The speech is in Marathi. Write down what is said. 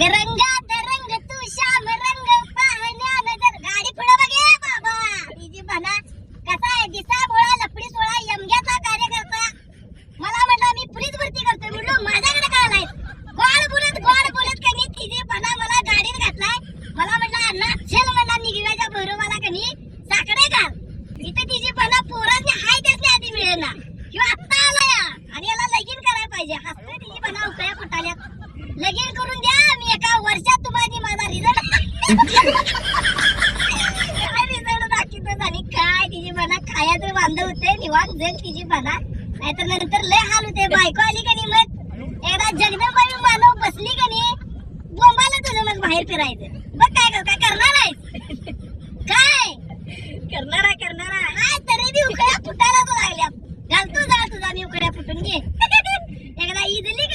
रंगात रंग तू श्याम रंग पाहण्यान जर गाडी पुढे बघे बाबा. तिची म्हणा कसा आहे? दिसा बोळा लपडी सोळा यमग्याचा कार्यकर्ता. मला म्हटलं मी पुलीस भरती करतोय. म्हणलो माझ्याकडे का आलाय? गोड बोलत गोड बोलत कनी तिची म्हणा मला गाडीत घातलाय. मला म्हटलं अण्णा चल म्हणा निघवायच्या भैरवाला कनी साकडे घाल. इथे तिची म्हणा पोरांनी हाय त्याच आधी मिळेल ना किंवा आत्ता आला या. आणि याला लगीन करायला पाहिजे. हसतोय काय तिची म्हणा होते निवांत तिची म्हणा नाहीतर नंतर लय हाल होते. बायको आली का नाही मग? एकदा जगदंबाई मानव बसली का नाही? बोंबाला तुझं मग बाहेर फिरायचं. बघ काय काय करणार आहेस काय? करणारा करणारा. काय तरी बी उकड्या फुटायला तो लागल्या. घालतो जा तुझा मी उकड्या फुटून घे. एकदा इजली